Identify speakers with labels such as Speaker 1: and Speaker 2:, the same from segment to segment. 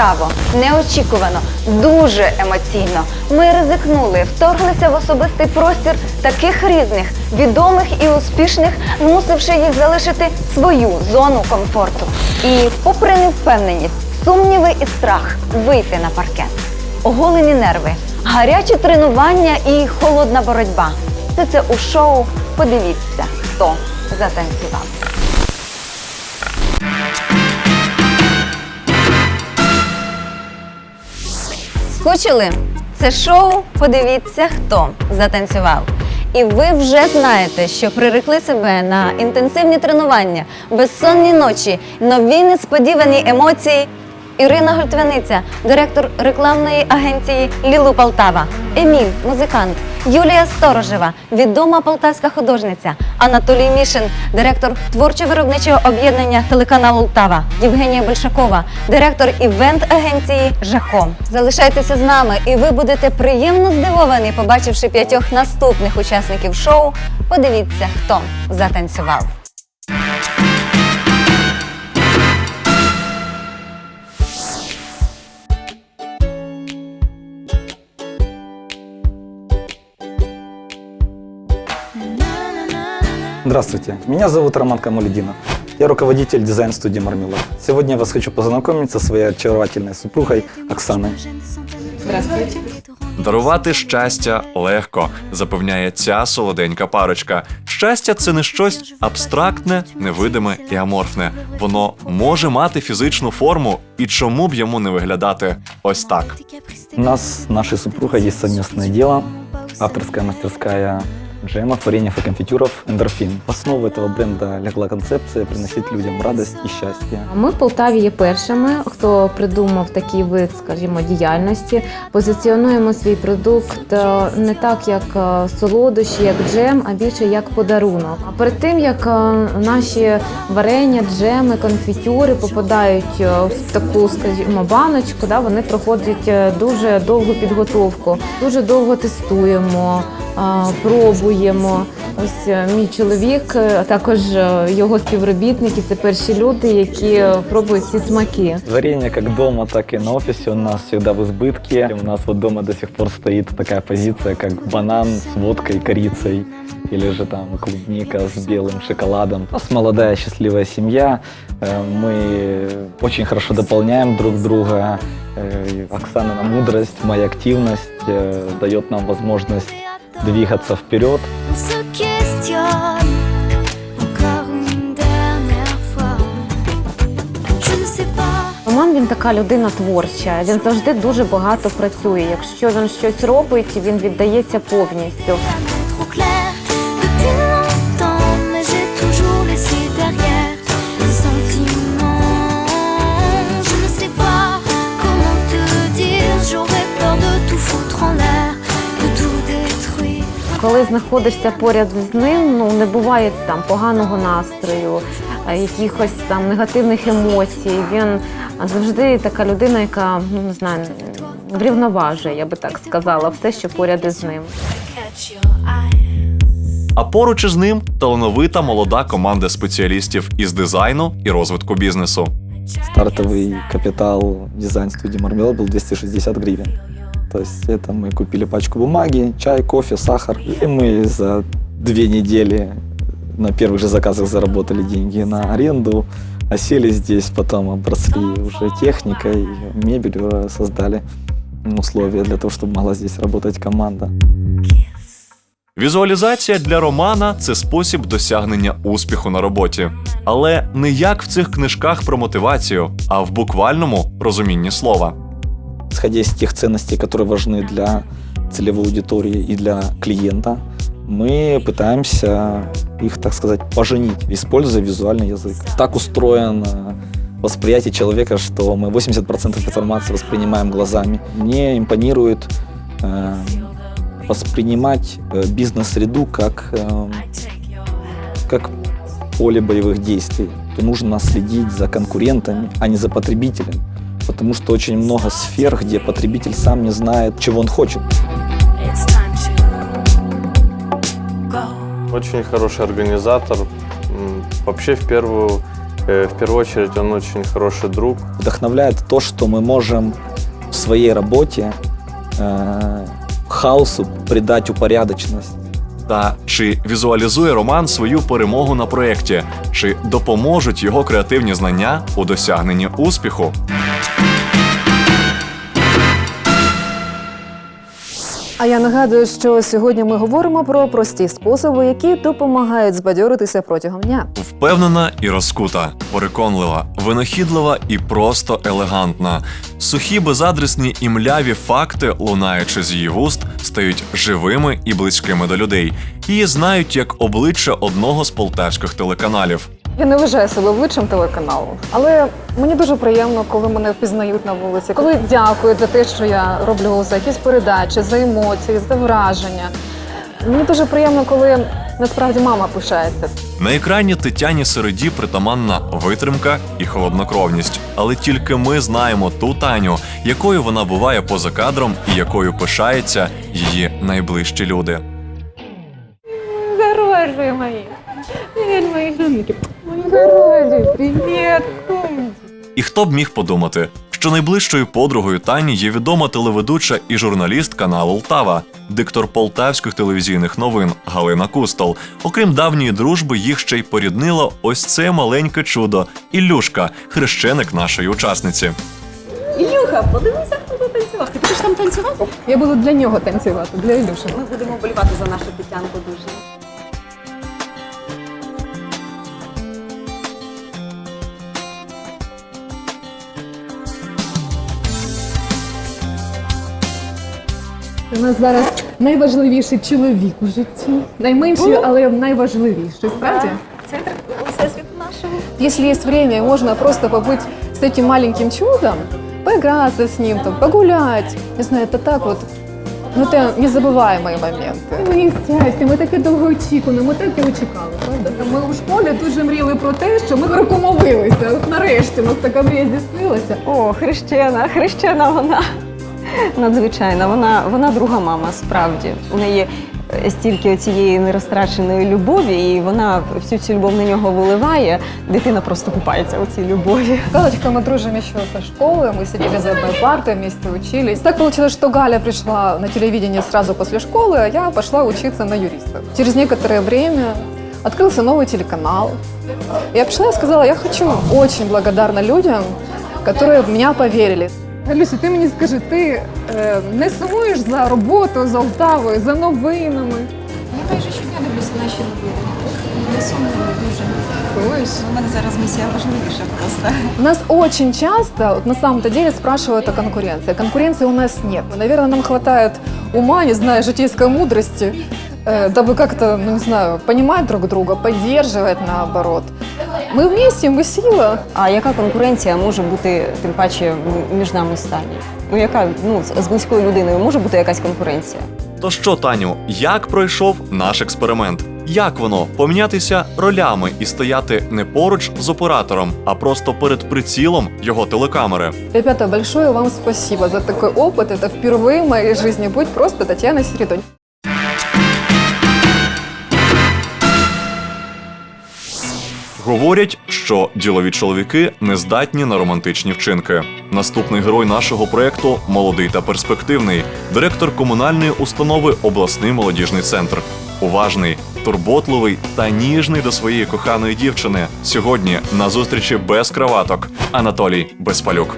Speaker 1: яскраво, неочікувано, дуже емоційно. Ми ризикнули, вторглися в особистий простір таких різних, відомих і успішних, змусивши їх залишити свою зону комфорту. І, попри невпевненість, сумніви і страх вийти на паркет. Оголені нерви, гарячі тренування і холодна боротьба. Все це у шоу. Подивіться, хто затанцював. Скучили? Це шоу Подивіться, хто затанцював. І ви вже знаєте, що прирекли себе на інтенсивні тренування, безсонні ночі, нові несподівані емоції. Ірина Гольтвяниця, директор рекламної агенції Лілу Полтава, Еміль, музикант, Юлія Сторожева, відома полтавська художниця, Анатолій Мішин, директор творчо-виробничого об'єднання телеканалу Лтава, Євгенія Большакова, директор івент-агенції Жако. Залишайтеся з нами, і ви будете приємно здивовані, побачивши п'ятьох наступних учасників шоу. Подивіться, хто затанцював.
Speaker 2: Здравствуйте, меня зовут Роман Камалединов. Я руководитель дизайн-студии «Мармелад». Сегодня я вас хочу познакомить со своей очаровательной супругой Оксаной.
Speaker 3: Дарувати щастя легко, запевняє ця солоденька парочка. Щастя це не щось абстрактне, невидиме і аморфне. Воно може мати фізичну форму, і чому б йому не виглядати ось так.
Speaker 2: У нас с нашей супругой есть совместное дело, авторская мастерская джемов, вареньев и конфитюров «Эндорфин». В основу этого бренда легла концепция приносить людям радость и счастье.
Speaker 4: Ми в Полтаві є першими, хто придумав такий вид, скажімо, діяльності. Позиціонуємо свій продукт е, не так, як е, солодощі, як джем, а більше як подарунок. А перед тим як е, наші варення, джеми, конфітюри попадають в таку, скажімо, баночку, да, вони проходять дуже довгу підготовку, дуже довго тестуємо, е, пробуємо Ось е, мій чоловік, е, а також е, його співробітники це перші люди, які е, пробують ці смаки.
Speaker 2: Варенье как дома, так и на офисе у нас всегда в избытке. У нас вот дома до сих пор стоит такая позиция, как банан с водкой, корицей или же там клубника с белым шоколадом. У нас молодая счастливая семья, Э, мы очень хорошо дополняем друг друга. Э, Оксана мудрость, моя активность э, дает нам возможность двигаться вперед.
Speaker 4: Роман він така людина творча. Він завжди дуже багато працює. Якщо він щось робить, він віддається повністю. Коли знаходишся поряд з ним, ну не буває там поганого настрою, е, якихось там негативних емоцій. Він завжди така людина, яка ну не знаю, врівноважує, я би так сказала, все, що поряд із ним.
Speaker 3: А поруч із ним талановита молода команда спеціалістів із дизайну і розвитку бізнесу.
Speaker 2: Стартовый капитал дизайн-студии «Мармелад» был 260 гривен. То есть это мы купили пачку бумаги, чай, кофе, сахар. И мы за две недели на первых же заказах заработали деньги на аренду, осели здесь, потом обросли уже техникой, мебелью, создали условия для того, чтобы могла здесь работать команда.
Speaker 3: Візуалізація для Романа це спосіб досягнення успіху на роботі. Але не як в цих книжках про мотивацію, а в буквальному розумінні слова.
Speaker 2: Исходя из тех ценностей, которые важны для целевой аудитории и для клиента, мы пытаемся их, так сказать, поженить, используя визуальный язык. Так устроено восприятие человека, что мы 80% информации воспринимаем глазами. Мне импонирует э, воспринимать э, бизнес-среду как, э, как поле боевых действий. То нужно следить за конкурентами, а не за потребителем. Потому что очень много сфер, где потребитель сам не знает, чего он хочет.
Speaker 5: It's time to go.
Speaker 6: Очень хороший организатор. М, Вообще, в первую Э, В первую очередь, он очень хороший друг.
Speaker 2: Вдохновляет то, что мы можем в своей работе э, хаосу придать упорядоченность.
Speaker 3: Та чи візуалізує Роман свою перемогу на проєкті, чи допоможуть його креативні знання у досягненні успіху?
Speaker 7: А я нагадую, що сьогодні ми говоримо про прості способи, які допомагають збадьоритися протягом дня.
Speaker 3: Впевнена і розкута, переконлива, винахідлива і просто елегантна. Сухі, безадресні і мляві факти, лунаючи з її вуст, стають живими і близькими до людей. Її знають як обличчя одного з полтавських телеканалів.
Speaker 7: Я не вважаю себе обличчям телеканалу, але мені дуже приємно, коли мене впізнають на вулиці, коли дякують за те, що я роблю за якісь передачі, за емоції, за враження. Мені дуже приємно, коли насправді мама пишається.
Speaker 3: На екрані Тетяні Середі притаманна витримка і холоднокровність. Але тільки ми знаємо ту Таню, якою вона буває поза кадром і якою пишаються її найближчі люди.
Speaker 7: Хороші мої. Привіт, хороші, привіт.
Speaker 3: І хто б міг подумати, що найближчою подругою Тані є відома телеведуча і журналіст каналу Лтава, диктор полтавських телевізійних новин Галина Кустол. Окрім давньої дружби, їх ще й поріднило ось це маленьке чудо Ілюшка, хрещеник нашої учасниці.
Speaker 8: Ілюха, подивися, хто затанцював. Ти будеш там танцювати?
Speaker 7: Я буду для нього танцювати, для Ілюші.
Speaker 8: Ми будемо болівати за нашу Тетянку дуже.
Speaker 7: У нас зараз найважливіший чоловік у житті. Найменший, але найважливіший, справді?
Speaker 8: Центр всесвіту нашого.
Speaker 7: Если есть время, и можно просто побыть с этим маленьким чудом, поиграться с ним, там, погулять. Не знаю, это так вот. Ну, это незабываемые моменти. Мені щастя, ми таке довго очікували, ми так і очікали, правда? Ми у школі дуже мріяли про те, що ми прокомовилися. От нарешті у нас така мрія здійснилася.
Speaker 8: О, хрещена, хрещена вона. Надзвичайна, вона, вона друга мама, справді. У неї е, стільки цієї нерозтраченої любові, і вона всю цю любов на нього виливає. Дитина просто купається у цій любові.
Speaker 7: Галочка, мы дружим еще со школы, мы сидели за одной партой, вместе учились. Так получилось, что Галя пришла на телевидение сразу после школы, а я пошла учиться на юриста. Через некоторое время открылся новый телеканал. Я пришла и сказала, я хочу. Очень благодарна людям, которые в меня поверили. Галюся, ти мені скажи, ти е, не сумуєш за роботою, за Олтавою, за новинами?
Speaker 9: Я майже щодня дивлюся наші новини. Не сумую дуже.
Speaker 7: Сумуєш?
Speaker 9: У мене зараз місія важливіша просто.
Speaker 7: Нас очень часто, вот на самом-то деле, спрашивают о конкуренции. Конкуренции у нас нет. Наверное, нам хватает ума, не знаю, житейской мудрости, э, дабы как-то, ну не знаю, понимать друг друга, поддерживать наоборот. Мы вместе, мы сила.
Speaker 8: А яка конкуренція може бути, тим паче, м- між нами з Танею? Ну, яка ну, з- з близькою людиною може бути якась конкуренція?
Speaker 3: То що, Таню, як пройшов наш експеримент? Як воно помінятися ролями і стояти не поруч з оператором, а просто перед прицілом його телекамери?
Speaker 7: Ребята, большое вам спасибо за такой опыт. Это впервые в моей жизни быть просто Татьяна Середонь.
Speaker 3: Говорять, що ділові чоловіки не здатні на романтичні вчинки. Наступний герой нашого проекту молодий та перспективний, директор комунальної установи обласний молодіжний центр. Уважний, турботливий та ніжний до своєї коханої дівчини. Сьогодні на зустрічі без краваток Анатолій Безпалюк.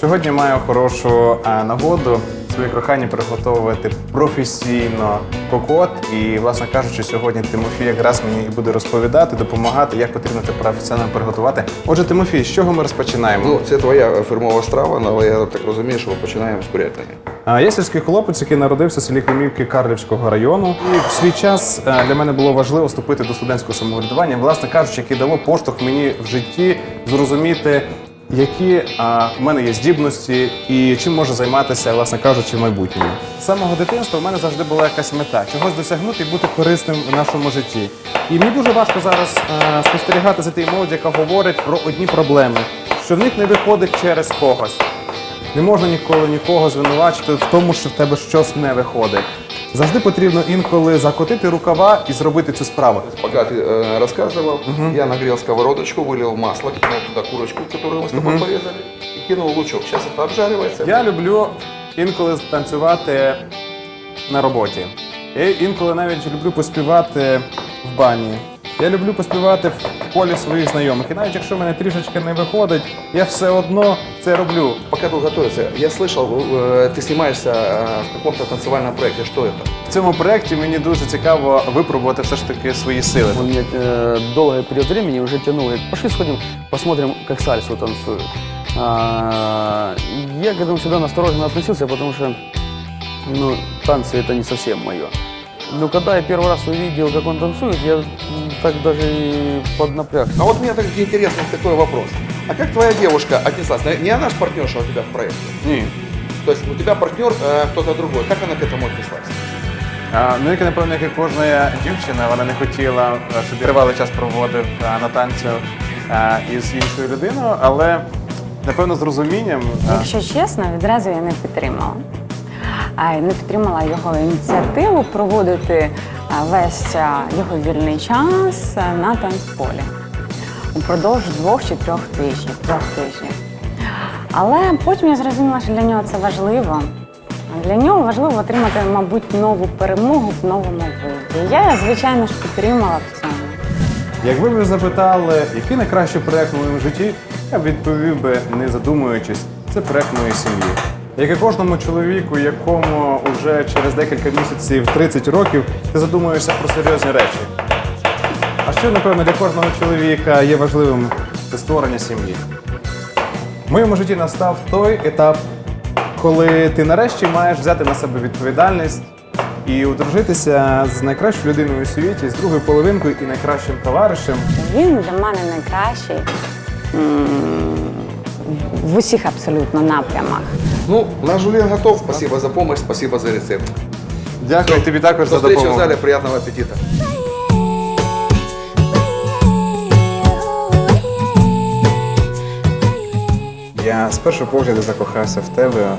Speaker 6: Сьогодні маю хорошу е, нагоду своє кохання приготувати професійно кокот. І, власне кажучи, сьогодні Тимофій якраз мені і буде розповідати, допомагати, як потрібно це професійно приготувати. Отже, Тимофій, з чого ми розпочинаємо?
Speaker 10: Ну, це твоя фірмова страва, але я так розумію, що ми починаємо з курятини.
Speaker 6: Я сільський хлопець, який народився в селі Климівки Карлівського району. І в свій час е, для мене було важливо вступити до студентського самоврядування, власне кажучи, яке дало поштовх мені в житті зрозуміти, які а, в мене є здібності і чим можу займатися, власне кажучи, в майбутньому. З самого дитинства в мене завжди була якась мета чогось досягнути і бути корисним в нашому житті. І мені дуже важко зараз е, спостерігати за тією молоді, яка говорить про одні проблеми, що в них не виходить через когось. Не можна ніколи нікого звинувачити в тому, що в тебе щось не виходить. Завжди потрібно інколи закотити рукава і зробити цю справу.
Speaker 10: Пока ты э, рассказывал, я нагрел сковородочку, вылил масло, кинул туда курочку, которую мы с тобой порезали, и кинул лучок. Сейчас это обжаривается.
Speaker 6: Я люблю інколи танцювати на роботі. Я інколи навіть люблю поспівати в бані. Я люблю поспівати в полі своїх знайомих. І навіть якщо в мене трішечки не виходить, я все одно це роблю.
Speaker 10: Пока был готовился, я слышал, э, ты снимаешься э, в каком-то танцевальном проекте. Что это?
Speaker 6: В цьому проєкті мені дуже цікаво випробувати все ж таки свої сили.
Speaker 11: Он меня э, долгий период времени уже тянул. Говорит, пошли сходим, посмотрим, как сальсу танцуют. А, я к этому всегда настороженно относился, потому что ну, танцы это не совсем мое. Но когда я первый раз увидел, как он танцует, я м, так даже и поднапрягся.
Speaker 10: А вот у меня так интересный такой вопрос. А как твоя девушка отнеслась? Не она же партнерша у тебя в проекте?
Speaker 6: Ні.
Speaker 10: То есть у тебя партнер э, кто-то другой. Как она к этому отнеслась?
Speaker 6: А, ну, як, напевно, як і кожна дівчина, вона не хотіла, е, щоб я тривалий час проводив е, на танцю е, із іншою людиною, але напевно з розумінням. е,
Speaker 12: Якщо чесно, відразу я не підтримала. Не підтримала його ініціативу проводити весь його вільний час на танцполі упродовж двох чи трьох тижнів. Трьох тижнів. Але потім я зрозуміла, що для нього це важливо. Для нього важливо отримати, мабуть, нову перемогу в новому виді. Я, звичайно ж, підтримала в цьому.
Speaker 6: Якби ви запитали, який найкращий проект в моєму житті, я б відповів би, не задумуючись, це проект моєї сім'ї. Як і кожному чоловіку, якому вже через декілька місяців 30 років, ти задумуєшся про серйозні речі. А що, напевно, для кожного чоловіка є важливим це створення сім'ї. В моєму житті настав той етап, коли ти нарешті маєш взяти на себе відповідальність і одружитися з найкращою людиною у світі, з другою половинкою і найкращим товаришем.
Speaker 12: Він для мене найкращий в усіх абсолютно напрямах.
Speaker 10: Ну, наш Жулен готов. Спасибо за помощь, спасибо за рецепт.
Speaker 6: Дякую тобі також
Speaker 10: До
Speaker 6: за
Speaker 10: встречи в
Speaker 6: допомогу.
Speaker 10: зале, приятного аппетита.
Speaker 13: Я з першого погляду закохався в тебе, е,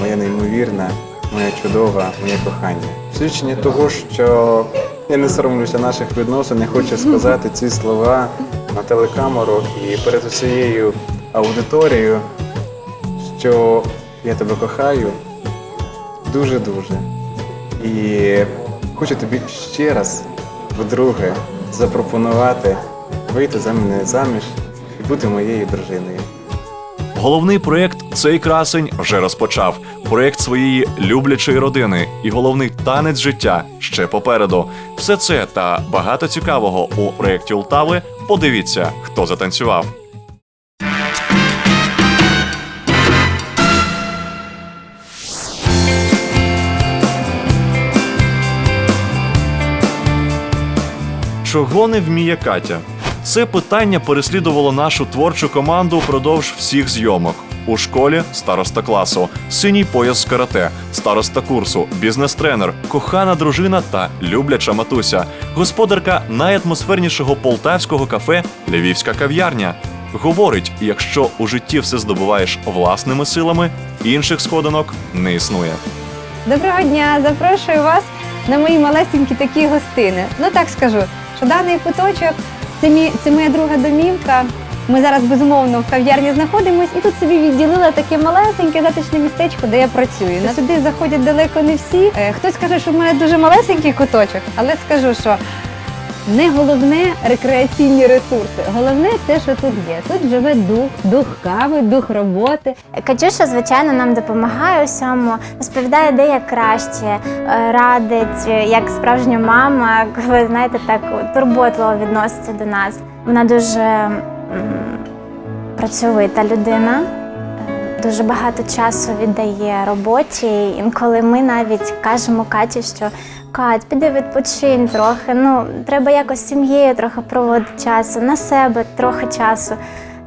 Speaker 13: моя неймовірна, моя чудова, моє кохання. Свідчення того, що я не соромлюся наших відносин, я хочу сказати ці слова на телекамеру і перед усією аудиторією, що я тебе кохаю дуже-дуже. І хочу тобі ще раз, вдруге, запропонувати вийти за мене заміж і бути моєю дружиною.
Speaker 3: Головний проєкт цей красень вже розпочав. Проєкт своєї люблячої родини і головний танець життя ще попереду. Все це та багато цікавого у проєкті Ултави. Подивіться, хто затанцював. Чого не вміє Катя? Це питання переслідувало нашу творчу команду впродовж всіх зйомок. У школі староста класу, синій пояс з карате, староста курсу, бізнес-тренер, кохана дружина та любляча матуся, господарка найатмосфернішого полтавського кафе Львівська кав'ярня. Говорить, якщо у житті все здобуваєш власними силами, інших сходинок не існує.
Speaker 14: Доброго дня! Запрошую вас на мої малесенькі такі гостини. Ну так скажу, що даний куточок це, мій, це моя друга домівка. Ми зараз безумовно в кав'ярні знаходимось і тут собі відділила таке малесеньке затишне містечко, де я працюю. На сюди заходять далеко не всі. Е, Хтось каже, що в мене дуже малесенький куточок, але скажу, що не головне рекреаційні ресурси. Головне те, що тут є. Тут живе дух, дух кави, дух роботи.
Speaker 15: Катюша, звичайно, нам допомагає усьому, розповідає, де як краще, е, радить, як справжня мама, ви знаєте, так турботливо відноситься до нас. Вона дуже працьовита людина, дуже багато часу віддає роботі. Інколи ми навіть кажемо Каті, що Кать, піди відпочинь трохи. Ну, треба якось сім'єю трохи проводити часу, на себе трохи часу.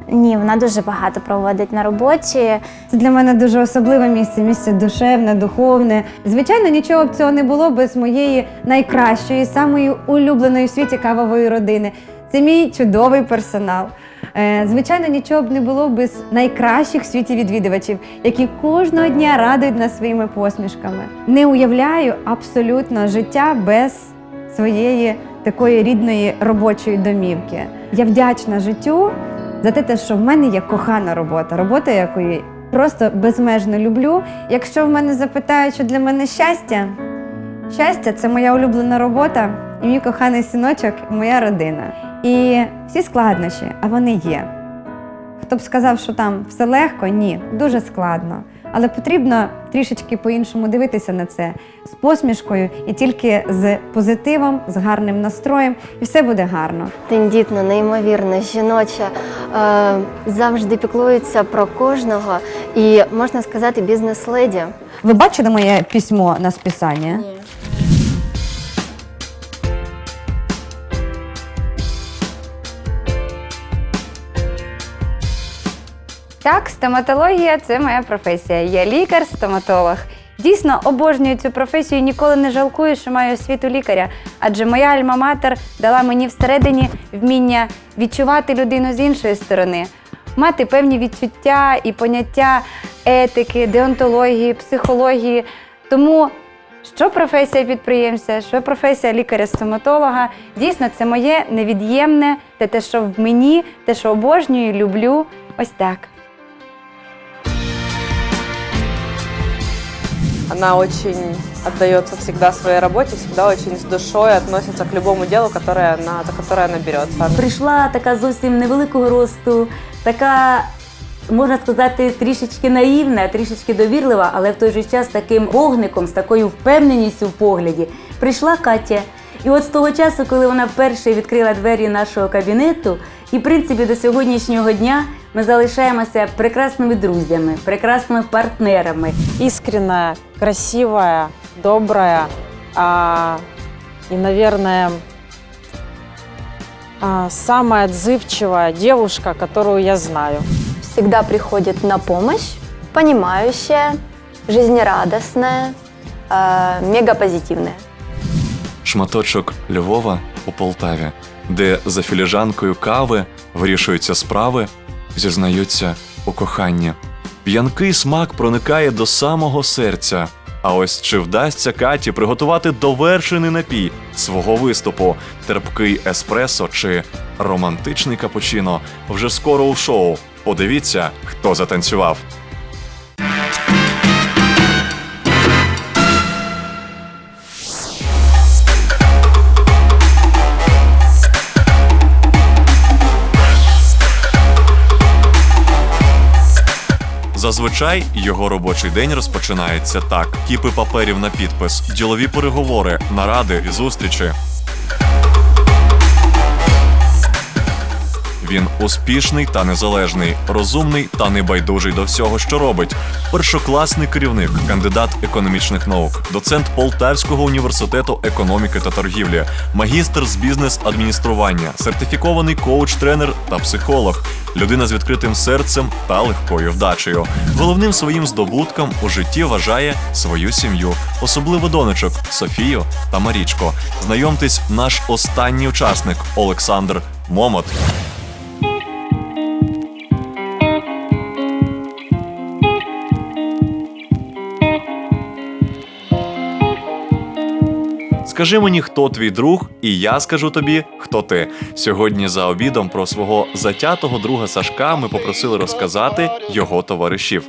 Speaker 15: Ні, вона дуже багато проводить на роботі.
Speaker 14: Це для мене дуже особливе місце, місце душевне, духовне. Звичайно, нічого б цього не було без моєї найкращої, самої улюбленої в світі кавової родини.
Speaker 16: Це мій чудовий персонал. Е, Звичайно, нічого б не було без найкращих в світі відвідувачів, які кожного дня радують нас своїми посмішками. Не уявляю абсолютно життя без своєї такої рідної робочої домівки. Я вдячна життю за те, що в мене є кохана робота, робота, якої просто безмежно люблю. Якщо в мене запитають, що для мене щастя, щастя це моя улюблена робота, і мій коханий синочок, і моя родина. І всі складнощі, а вони є. Хто б сказав, що там все легко? Ні, дуже складно. Але потрібно трішечки по-іншому дивитися на це з посмішкою і тільки з позитивом, з гарним настроєм, і все буде гарно.
Speaker 17: Тендітна, неймовірна, жіноча, е, завжди піклується про кожного і можна сказати, бізнес-леді.
Speaker 16: Ви бачили моє письмо на списання? Ні.
Speaker 18: Так, стоматологія це моя професія. Я лікар-стоматолог. Дійсно обожнюю цю професію і ніколи не жалкую, що маю освіту лікаря. Адже моя альма-матер дала мені всередині вміння відчувати людину з іншої сторони, мати певні відчуття і поняття етики, деонтології, психології. Тому що професія підприємця, що професія лікаря-стоматолога, дійсно це моє невід'ємне, те, те, що в мені, те, що обожнюю, люблю. Ось так.
Speaker 19: Она очень отдается всегда своей работе, всегда очень с душой относится к любому делу, которое она, за которое она берется.
Speaker 20: Прийшла така зовсім невеликого росту, така, можна сказати, трішечки наївна, трішечки довірлива, але в той же час таким вогником, з такою впевненістю в погляді. Прийшла Катя. І от з того часу, коли вона вперше відкрила двері нашого кабінету, і в принципі до сьогоднішнього дня ми залишаємося прекрасними друзями, прекрасними партнерами.
Speaker 19: Искренняя, красивая, добрая а, и, наверное, а, самая отзывчивая девушка, которую я знаю.
Speaker 17: Всегда приходит на помощь, понимающая, жизнерадостная, э, мегапозитивная.
Speaker 3: Шматочок Львова у Полтаві, де за філіжанкою кави вирішуються справи, Зізнаються у коханні. П'янкий смак проникає до самого серця. А ось чи вдасться Каті приготувати довершений напій свого виступу, терпкий еспресо чи романтичний капучино вже скоро у шоу. Подивіться, хто затанцював. Зазвичай його робочий день розпочинається так: кіпи паперів на підпис, ділові переговори, наради і зустрічі. Він успішний та незалежний, розумний та небайдужий до всього, що робить. Першокласний керівник, кандидат економічних наук, доцент Полтавського університету економіки та торгівлі, магістр з бізнес-адміністрування, сертифікований коуч-тренер та психолог, людина з відкритим серцем та легкою вдачею. Головним своїм здобутком у житті вважає свою сім'ю, особливо донечок Софію та Марічко. Знайомтесь, наш останній учасник Олександр Момот. Скажи мені, хто твій друг, і я скажу тобі, хто ти. Сьогодні за обідом про свого затятого друга Сашка ми попросили розказати його товаришів.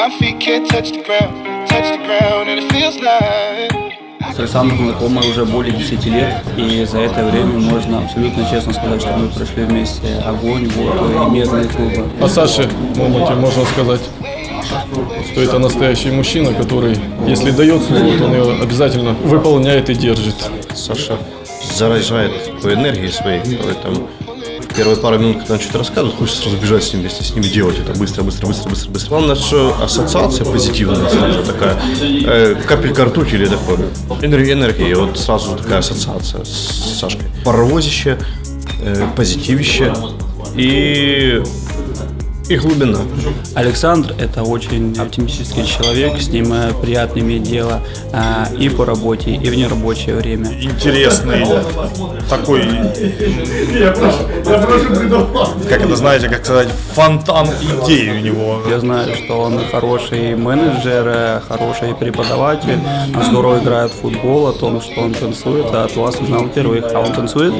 Speaker 21: My feet can't touch the ground, touch the ground, and it feels like.
Speaker 22: С Александром знакомы уже более 10 лет, и за это время можно абсолютно честно сказать, что мы прошли вместе огонь, воду и мирные клубы.
Speaker 23: О Саше Момоте можно сказать, Что это настоящий мужчина, который, если дает слово, то он его обязательно выполняет и держит.
Speaker 24: Саша заражает той энергией своей, поэтому первые пару минут, когда он что-то рассказывает, хочется сразу бежать с ним вместе, с ним и делать это быстро, быстро, быстро, быстро, быстро. Главное, что ассоциация позитивная сразу такая, э, капелька ртути или такое. Энергия, энергия, вот сразу такая ассоциация с Сашкой. Паровозище, э, позитивище и и глубина.
Speaker 22: Александр – это очень оптимистический человек, с ним э, приятно иметь дело а, и по работе, и в нерабочее время.
Speaker 25: Интересный такой, как это знаете, как сказать, фонтан идей у него.
Speaker 22: Я знаю, что он хороший менеджер, э, хороший преподаватель, он здорово играет в футбол, о том, что он танцует, а от вас узнал впервые, а он танцует.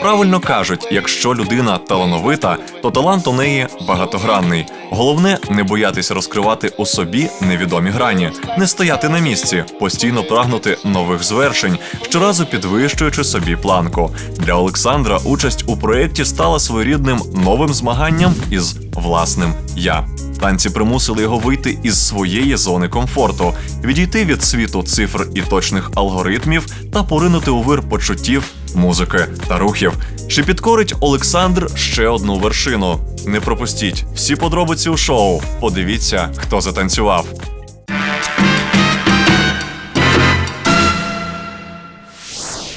Speaker 3: Правильно кажуть, якщо людина талановита, то талант у неї багатогранний. Головне не боятись розкривати у собі невідомі грані, не стояти на місці, постійно прагнути нових звершень, щоразу підвищуючи собі планку. Для Олександра участь у проєкті стала своєрідним новим змаганням із власним я. Танці примусили його вийти із своєї зони комфорту, відійти від світу цифр і точних алгоритмів та поринути у вир почуттів, музики та рухів. Чи підкорить Олександр ще одну вершину? Не пропустіть всі подробиці у шоу. Подивіться, хто затанцював.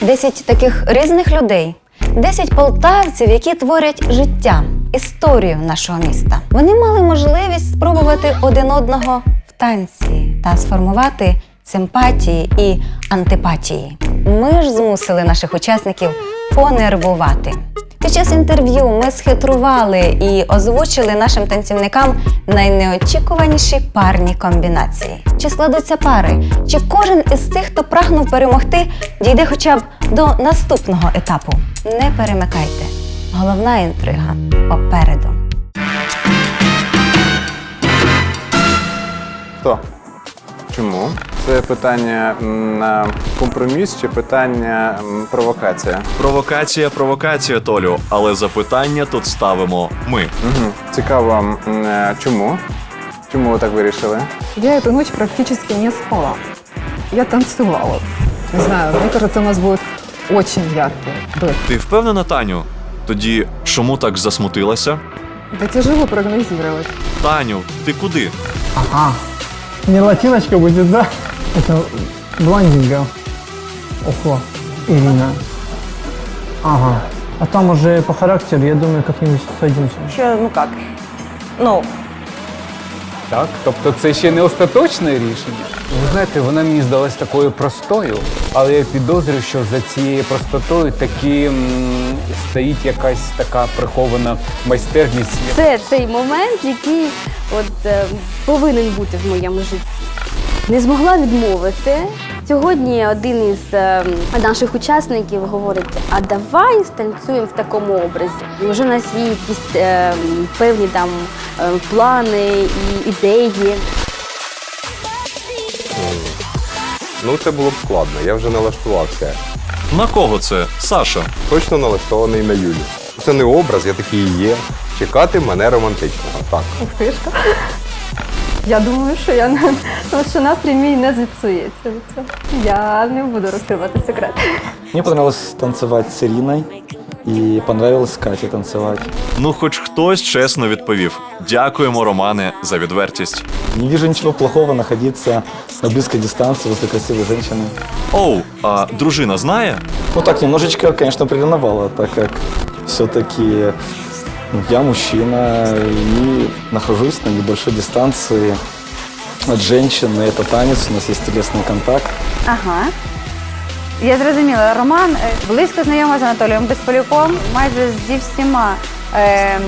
Speaker 1: Десять таких різних людей, десять полтавців, які творять життя, історію нашого міста. Вони мали можливість спробувати один одного в танці та сформувати симпатії і антипатії. Ми ж змусили наших учасників понервувати. Під час інтерв'ю ми схитрували і озвучили нашим танцівникам найнеочікуваніші парні комбінації. Чи складуться пари? Чи кожен із тих, хто прагнув перемогти, дійде хоча б до наступного етапу? Не перемикайте. Головна інтрига попереду.
Speaker 26: Хто? Чому? Це питання м, на компроміс чи питання м, провокація?
Speaker 3: Провокація, провокація, Толю, але запитання тут ставимо ми.
Speaker 26: Угу. Цікаво, м, е, чому? Чому ви так вирішили?
Speaker 7: Я эту ночь практически не спала. Я танцевала. Не знаю, мне кажется, у нас будет очень яркий дуэт.
Speaker 3: Ти впевнена, Таню? Тоді чому так засмутилася?
Speaker 7: Это тяжело прогнозировать.
Speaker 3: Таню, ти куди?
Speaker 27: Ага. Не латиночка будет, да? Это блондинка. Охо. Ирина. Ага. А там уже по характеру, я думаю, как-нибудь сойдемся.
Speaker 28: Що, ну як? Ну,
Speaker 29: Так, тобто це ще не остаточне рішення. Ви знаєте, вона мені здалась такою простою, але я підозрюю, що за цією простотою таки м, стоїть якась така прихована майстерність.
Speaker 30: Це цей момент, який от е, повинен бути в моєму житті. Не змогла відмовити. Сьогодні один із е, наших учасників говорить: а давай станцюємо в такому образі. І вже у нас є якісь е, певні там е, плани і ідеї.
Speaker 31: Ну, це було б складно, я вже налаштувався.
Speaker 3: На кого це? Саша.
Speaker 31: Точно налаштований на Юлю. Це не образ, я такий і є. Чекати мене романтичного. Так.
Speaker 32: Ух ти ж. Я думаю, що я не ну, що настрій мій не зіпсується від цього. Я не буду розкривати секрет.
Speaker 2: Мне понравилось танцевать с Ириной и понравилось с Катей танцевать.
Speaker 3: Ну, хоч хтось чесно відповів. Дякуємо, Романе, за відвертість.
Speaker 2: Не вижу ничего плохого находиться на близкой дистанции возле красивой женщины.
Speaker 3: Оу, а дружина знає?
Speaker 2: Ну так, немножечко, конечно, приревновало, так как все-таки я мужчина и нахожусь на небольшой дистанции от женщины. Это танец, у нас есть телесный контакт.
Speaker 18: Ага. Я зрозуміла, Роман е, близько знайомий з Анатолієм Безполюком. Майже зі всіма е,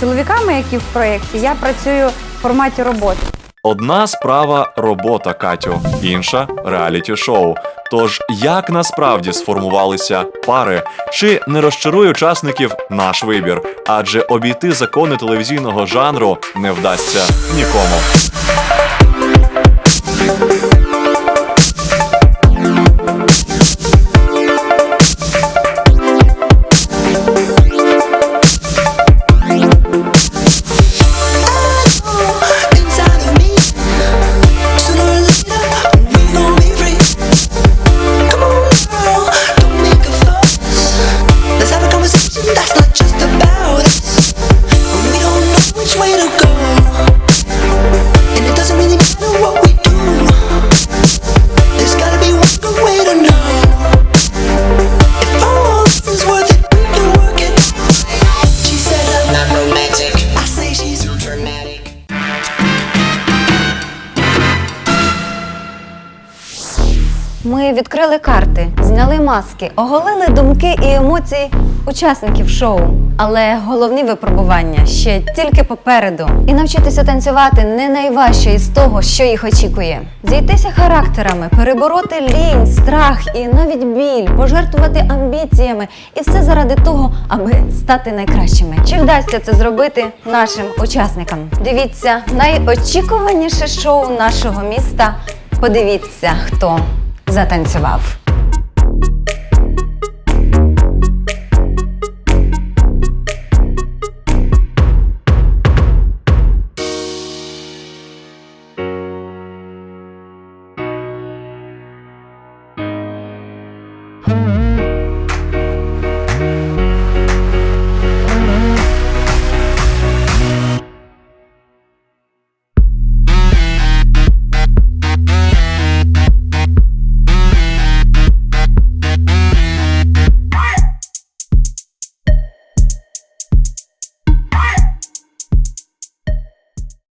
Speaker 18: чоловіками, які в проєкті, я працюю в форматі роботи.
Speaker 3: Одна справа робота, Катю, інша реаліті шоу. Тож як насправді сформувалися пари? Чи не розчарує учасників наш вибір? Адже обійти закони телевізійного жанру не вдасться нікому.
Speaker 1: Маски, оголили думки і емоції учасників шоу. Але головні випробування ще тільки попереду. І навчитися танцювати не найважче із того, що їх очікує. Зійтися характерами, перебороти лінь, страх і навіть біль, пожертвувати амбіціями, і все заради того, аби стати найкращими. Чи вдасться це зробити нашим учасникам? Дивіться найочікуваніше шоу нашого міста. Подивіться, хто затанцював.